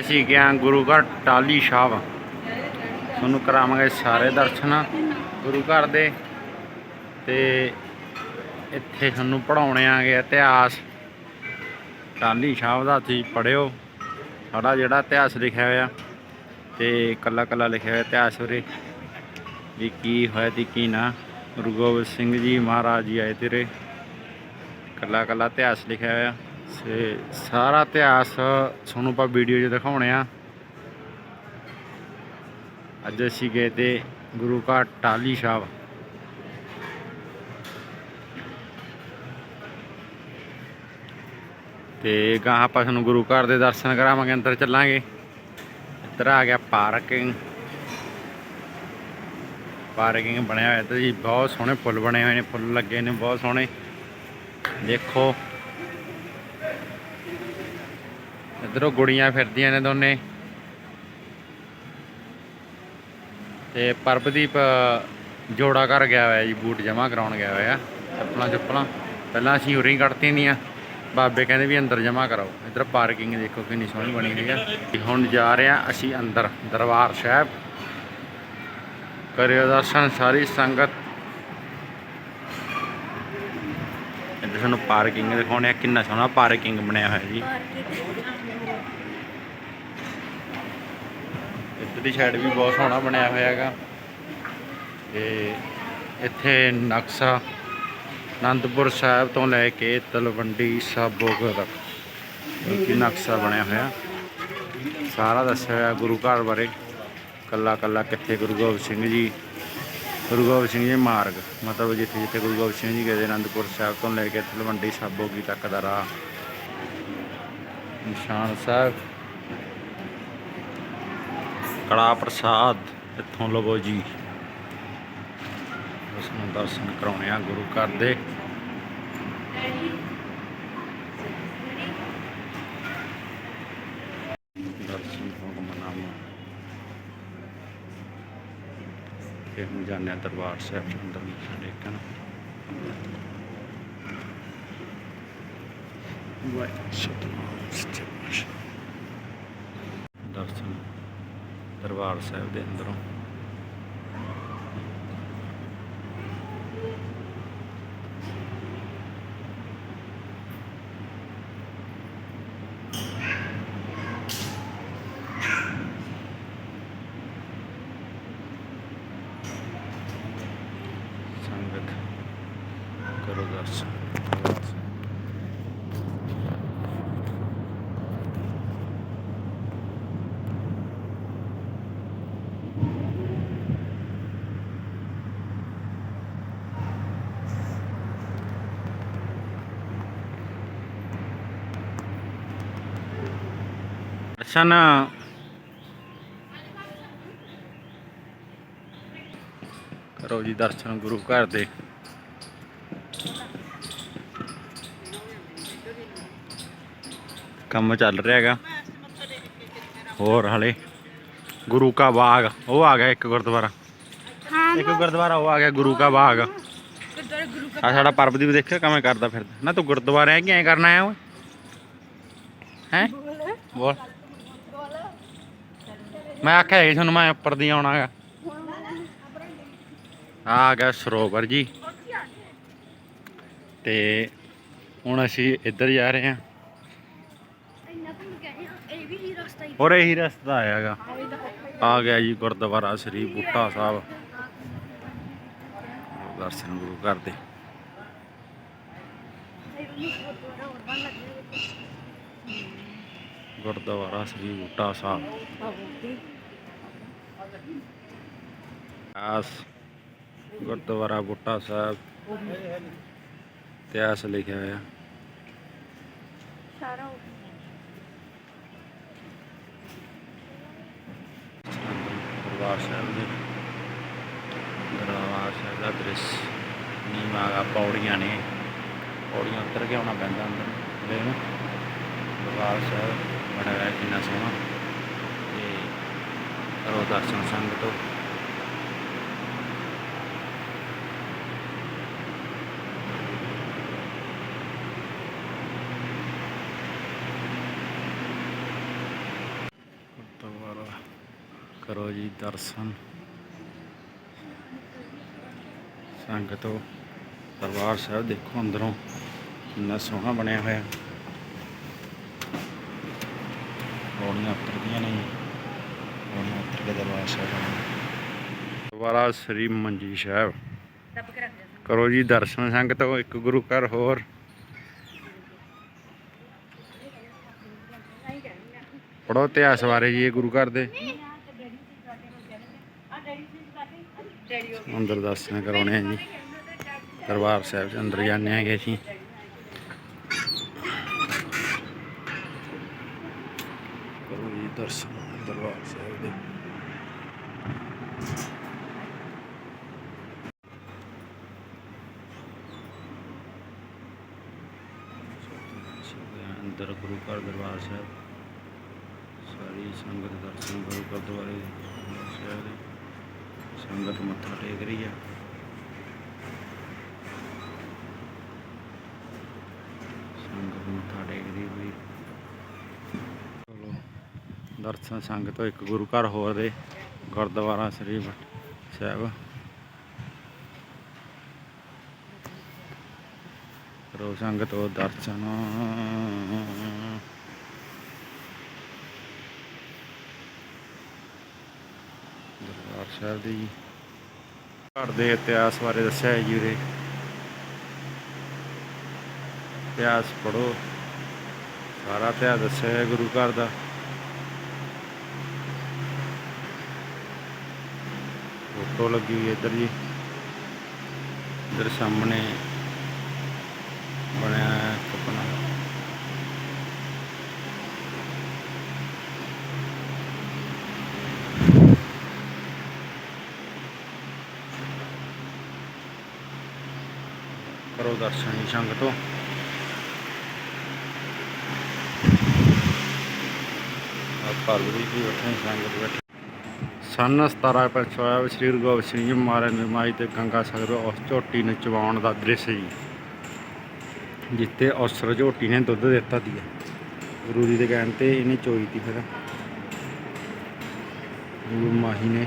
ਅਸੀਂ ਗਿਆ ਗੁਰੂ ਘਰ ਟਾਲੀ ਸਾਹਿਬ। ਤੁਹਾਨੂੰ ਕਰਾਵਾਂਗੇ ਸਾਰੇ ਦਰਸ਼ਨ ਗੁਰੂ ਘਰ ਦੇ। ਤੇ ਇੱਥੇ ਤੁਹਾਨੂੰ ਪੜਾਉਣੇ ਆਗੇ ਇਤਿਹਾਸ। ਟਾਲੀ ਸਾਹਿਬ ਦਾ ਤੁਸੀਂ ਪੜਿਓ ਸਾਡਾ ਜਿਹੜਾ ਇਤਿਹਾਸ ਲਿਖਿਆ ਹੋਇਆ। ਤੇ ਕੱਲਾ ਕੱਲਾ ਲਿਖਿਆ ਹੋਇਆ ਇਤਿਹਾਸ ਉਰੇ। ਵੀ ਕੀ ਹੋਇਆ ਤੇ ਕੀ ਨਾ। ਗੁਰੂ ਗੋਬਿੰਦ ਸਿੰਘ ਜੀ ਮਹਾਰਾਜ ਜੀ ਆਏ ਤੇਰੇ ਕੱਲਾ ਕੱਲਾ ਇਤਿਹਾਸ ਲਿਖਿਆ ਹੋਇਆ। ਤੇ ਸਾਰਾ ਇਤਿਹਾਸ ਤੁਹਾਨੂੰ ਆਪਾਂ ਵੀਡੀਓ 'ਚ ਦਿਖਾਉਣੇ ਆ। ਅੱਜ ਅਸੀਂ ਗਏ ਤੇ ਗੁਰੂ ਘਰ ਟਾਲੀ ਸਾਹਿਬ। ਤੇ ਗਾਂ ਆਪਾਂ ਤੁਹਾਨੂੰ ਗੁਰੂ ਘਰ ਦੇ ਦਰਸ਼ਨ ਕਰਾਵਾਂਗੇ, ਅੰਦਰ ਚੱਲਾਂਗੇ। ਇੱਧਰ ਆ ਗਿਆ ਪਾਰਕਿੰਗ। ਪਾਰਕਿੰਗ ਬਣਿਆ ਹੋਇਆ ਤੇ ਜੀ, ਬਹੁਤ ਸੋਹਣੇ ਫੁੱਲ ਬਣੇ ਹੋਏ ਨੇ, ਫੁੱਲ ਲੱਗੇ ਨੇ, ਬਹੁਤ ਸੋਹਣੇ। ਦੇਖੋ। ਇੱਧਰੋਂ ਗੁੜੀਆਂ ਫਿਰਦੀਆਂ ਨੇ ਦੋਨੇ। ਤੇ ਪਰਬਦੀਪ ਜੋੜਾ ਕਰ ਗਿਆ ਹੋਇਆ ਜੀ, ਬੂਟ ਜਮਾ ਕਰਾਉਣ ਗਿਆ ਹੋਇਆ। ਚੱਪਲਾਂ ਚੱਪਲਾਂ। ਪਹਿਲਾਂ ਅਸੀਂ ਉਰੀ ਕੱਢਤੀਆਂ ਦੀਆਂ। ਬਾਬੇ ਕਹਿੰਦੇ ਵੀ ਅੰਦਰ ਜਮਾ ਕਰਾਓ। ਇੱਧਰ ਪਾਰਕਿੰਗ ਦੇਖੋ ਕਿੰਨੀ ਸੋਹਣੀ ਬਣੀ ਹੋਈ ਆ। ਹੁਣ ਜਾ ਰਹੇ ਆ ਅਸੀਂ ਅੰਦਰ, ਦਰਬਾਰ ਸਾਹਿਬ। ਕਰਿਓ ਦਰਸ਼ਨ, ਸਾਰੀ ਸੰਗਤ। ਇੱਧਰ ਸਾਨੂੰ ਪਾਰਕਿੰਗ ਦਿਖਾਉਣੇ ਆ। ਕਿੰਨਾ ਸੋਹਣਾ ਪਾਰਕਿੰਗ ਬਣਿਆ ਹੋਇਆ ਜੀ। ਇੱਧਰਲੀ ਸਾਈਡ ਵੀ ਬਹੁਤ ਸੋਹਣਾ ਬਣਿਆ ਹੋਇਆ ਹੈਗਾ। ਤੇ ਇੱਥੇ ਨਕਸ਼ਾ ਆਨੰਦਪੁਰ ਸਾਹਿਬ ਤੋਂ ਲੈ ਕੇ ਤਲਵੰਡੀ ਸਾਬੋ ਤੱਕ। ਇਹ ਨਕਸ਼ਾ ਬਣਿਆ ਹੋਇਆ। ਸਾਰਾ ਦੱਸਿਆ ਹੋਇਆ ਗੁਰੂ ਘਰ ਬਾਰੇ। ਕੱਲਾ ਕੱਲਾ ਕਿੱਥੇ ਗੁਰੂ ਗੋਬਿੰਦ ਸਿੰਘ ਜੀ, ਗੁਰੂ ਗੋਬਿੰਦ ਸਿੰਘ ਜੀ ਮਾਰਗ। ਮਤਲਬ ਜਿੱਥੇ ਜਿੱਥੇ ਗੁਰੂ ਗੋਬਿੰਦ ਸਿੰਘ ਜੀ ਗਏ ਦੇ ਆਨੰਦਪੁਰ ਸਾਹਿਬ ਤੋਂ ਲੈ ਕੇ ਤਲਵੰਡੀ ਸਾਬੋਗੀ ਤੱਕ ਦਾ ਰਾਹ। ਨਿਸ਼ਾਨ ਸਾਹਿਬ। ਕੜਾ ਪ੍ਰਸਾਦ। ਇੱਥੋਂ ਲਵੋ ਜੀ। ਉਸ ਨੂੰ ਦਰਸ਼ਨ ਕਰਾਉਣੇ ਆ ਗੁਰੂ ਘਰ ਦੇ। ਦਰਸ਼ਨ ਹੁਕਮਨਾਮਾ ਤੇ ਹੁਣ ਜਾਂਦੇ ਆ ਦਰਬਾਰ ਸਾਹਿਬ ਅੰਦਰ ਮੱਥਾ ਟੇਕਣ। ਵਾਹਿਗੁਰੂ ਸਤਿਨਾਮ ਸੱਚੇ ਪਾਤਸ਼ਾਹ ਦਰਸ਼ਨ ਦਰਬਾਰ ਸਾਹਿਬ ਦੇ ਅੰਦਰੋਂ ਦਰਸ਼ਨ ਕਰੋ ਜੀ ਦਰਸ਼ਨ ਗੁਰੂ ਘਰ ਦੇ। ਕੰਮ ਚੱਲ ਰਿਹਾ ਹੈਗਾ। ਹੋਰ ਹਲੇ। ਗੁਰੂ ਕਾ ਬਾਗ ਉਹ ਆ ਗਿਆ ਇੱਕ ਗੁਰਦੁਆਰਾ। ਇੱਕ ਗੁਰਦੁਆਰਾ ਉਹ ਆ ਗਿਆ ਗੁਰੂ ਕਾ ਬਾਗ। ਆ ਸਾਡਾ ਪਰਬਦੀਪ ਦੇਖਿਆ ਕਿਵੇਂ ਕਰਦਾ ਫਿਰਦਾ। ਨਾ ਤੂੰ ਗੁਰਦੁਆਰੇ ਕਿ ਐ ਕਰਨਾ ਆਇਆ ਓਏ? ਹੈ? ਬੋਲ। ਮੈਂ ਆਖਿਆ ਸੀ ਤੁਹਾਨੂੰ, ਮੈਂ ਉੱਪਰ ਦੀ ਆਉਣਾ ਆਉਣਾਗਾ ਆ ਗਿਆ ਸਰੋਵਰ ਜੀ। ਤੇ ਹੁਣ ਅਸੀਂ ਇੱਧਰ ਜਾ ਰਹੇ ਹਾਂ। ਹੋਰ ਇਹੀ ਰਸਤਾ ਆਇਆਗਾ ਆ ਗਿਆ ਜੀ ਗੁਰਦੁਆਰਾ ਸ੍ਰੀ ਬੂਟਾ ਸਾਹਿਬ। ਦਰਸ਼ਨ ਗੁਰੂ ਘਰ ਦੇ। ਗੁਰਦੁਆਰਾ ਸ੍ਰੀ ਬੂਟਾ ਸਾਹਿਬ। ਆਸ ਗੁਰਦੁਆਰਾ ਬੂਟਾ ਸਾਹਿਬ ਇਤਿਹਾਸ ਲਿਖਿਆ ਹੋਇਆ। ਦਰਬਾਰ ਸਾਹਿਬ ਦੇ ਦਰਬਾਰ ਸਾਹਿਬ ਦਾ ਦ੍ਰਿਸ਼। ਨੀਵਾਂ ਗਾ ਪੌੜੀਆਂ ਨੇ। ਪੌੜੀਆਂ ਉੱਤਰ ਕੇ ਆਉਣਾ ਪੈਂਦਾ ਅੰਦਰ। ਦੇ ਨੂੰ ਦਰਬਾਰ ਸਾਹਿਬ ਬੜਾ ਹੋਇਆ ਕਿੰਨਾ ਸੋਹਣਾ। ਕਰੋ ਦਰਸ਼ਨ ਸੰਗਤੋ ਕਰੋ ਜੀ ਦਰਸ਼ਨ। ਸੰਗਤੋ ਦਰਬਾਰ ਸਾਹਿਬ ਦੇਖੋ ਅੰਦਰੋਂ ਕਿੰਨਾ ਸੋਹਣਾ ਬਣਿਆ ਹੋਇਆ। ਪੌੜੀਆਂ ਉੱਤਰਦੀਆਂ ਨੇ। ਜੀ। ਕੇ ਦਰਬਾਰ ਸਾਹਿਬ ਦੁਬਾਰਾ ਸ੍ਰੀ ਮੰਜੀ ਸਾਹਿਬ। ਦੇ ਕਰੋ ਜੀ ਦਰਸ਼ਨ ਸੰਗਤੋ ਇੱਕ ਗੁਰੂ ਘਰ ਹੋਰ। ਪੜੋ ਇਤਿਹਾਸ ਬਾਰੇ ਜੀ ਇਹ ਗੁਰੂ ਘਰ ਦੇ। ਅੰਦਰ ਦਰਸ਼ਨ ਕਰਾਉਣੇ ਆ ਜੀ। ਦਰਬਾਰ ਸਾਹਿਬ ਚ ਅੰਦਰ ਜਾਂਦੇ ਹੈਗੇ ਅਸੀਂ। ਕਰੋ ਜੀ ਦਰਸ਼ਨ ਦਰਬਾਰ ਸਾਹਿਬ ਦੇ। ਅੰਦਰ ਗੁਰੂ ਘਰ ਦਰਬਾਰ ਸਾਹਿਬ। ਸਾਰੀ ਸੰਗਤ ਦਰਸ਼ਨ ਗੁਰੂ ਗੁਰਦੁਆਰੇ ਸਾਹਿਬ ਦੇ। ਸੰਗਤ ਮੱਥਾ ਟੇਕ ਰਹੀ ਆ। ਸੰਗਤ ਮੱਥਾ ਟੇਕਦੀ ਹੋਈ ਦਰਸ਼ਨ ਸੰਗਤ ਇੱਕ ਗੁਰੂ ਘਰ ਹੋਰ ਦੇ। ਗੁਰਦੁਆਰਾ ਸ੍ਰੀ ਸਾਹਿਬ। ਕਰੋ ਸੰਗਤ ਉਹ ਦਰਸ਼ਨ। ਦਰਬਾਰ ਸਾਹਿਬ ਦੇ ਘਰ ਦੇ ਇਤਿਹਾਸ ਬਾਰੇ ਦੱਸਿਆ ਹੈ ਜੀ ਉਰੇ। ਇਤਿਹਾਸ ਪੜੋ ਸਾਰਾ ਇਤਿਹਾਸ ਦੱਸਿਆ ਹੈ ਗੁਰੂ ਘਰ ਦਾ। ਫੋਟੋ ਲੱਗੀ ਹੋਈ ਇੱਧਰ ਜੀ। ਇੱਧਰ ਸਾਹਮਣੇ ਬਣਿਆ ਹੈ ਕਰੋ ਦਰਸ਼ਨ ਜੀ ਸੰਗਤੋ ਆ ਪਾਰਵਤੀ ਜੀ ਬੈਠੇ ਸੰਗਤ ਬੈਠੀ ਸਨ 1756 ਸ੍ਰੀ ਗੁਰੂ ਗੋਬਿੰਦ ਸਿੰਘ ਜੀ ਮਹਾਰਾਜ ਨਿਰਮਾਈ ਤੇ ਗੰਗਾ ਸਾਗਰ ਉਸ ਝੋਟੀ ਨੂੰ ਚਵਾਉਣ ਦਾ ਦ੍ਰਿਸ਼ ਜੀ ਜਿੱਤੇ ਉਸ ਝੋਟੀ ਨੇ ਦੁੱਧ ਦਿੱਤਾ ਦੀ ਗੁਰੂ ਜੀ ਦੇ ਕਹਿਣ ਤੇ ਇਹਨੇ ਚੋਈ ਤੀ ਫਿਰ। ਗੁਰੂ ਮਾਹੀ ਨੇ